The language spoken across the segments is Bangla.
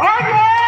Olha!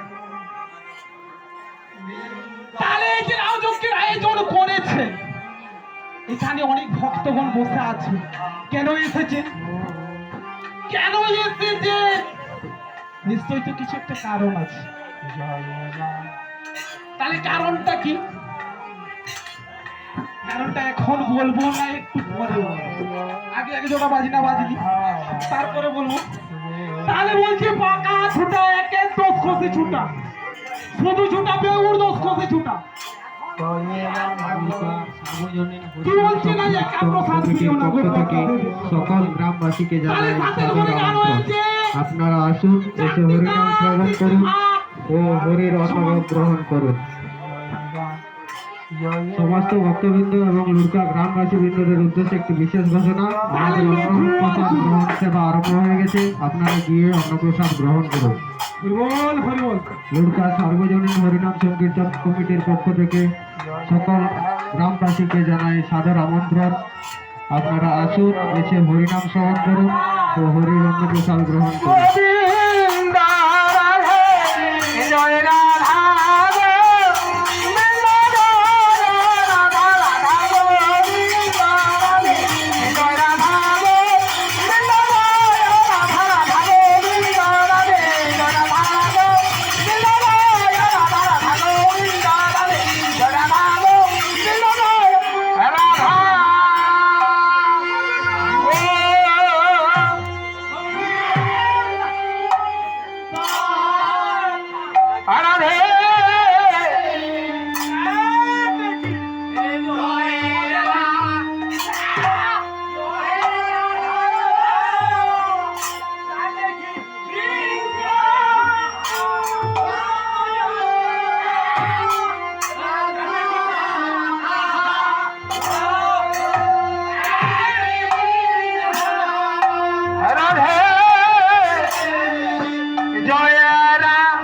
তাহলে আয়োজন করেছে এখানে অনেক ভক্তগণ বসে আছে। কেন এসেছে? কেন এসেছে? তো কিছু একটা কারণ আছে। তাহলে কারণটা কি? কারণটা এখন বলব না, একটু পরে আগে আগে যেটা বাজি তারপরে বলব। তাহলে বলছে পাকা ছুটা, একে দোষ ছুটা। শুধু ছোটা বেউর দোষ খসে ছোটা সকল গ্রামবাসীকে জানাই আপনারা আসুন এসে হরিনাম শ্রবণ করুন ও হরির অসভব গ্রহণ করুন। সমস্ত ভক্তবৃন্দ এবং লুড়কা গ্রামবাসী বৃন্দদের উদ্দেশ্যে একটি বিশেষ ঘোষণা। আমাদের অন্নপ্রসাদ গ্রহণ সেবা আরম্ভ হয়ে গেছে। আপনারা গিয়ে অন্নপ্রসাদ গ্রহণ করুন। লুড়কা সার্বজনীন হরিনাম সংকীর্তন কমিটির পক্ষ থেকে সকল গ্রামবাসীকে জানাই সাদর আমন্ত্রণ। আপনারা আসুন এসে হরিনাম শ্রবণ করুন। ও হরির অন্নপ্রসাদ গ্রহণ করুন। Tchau!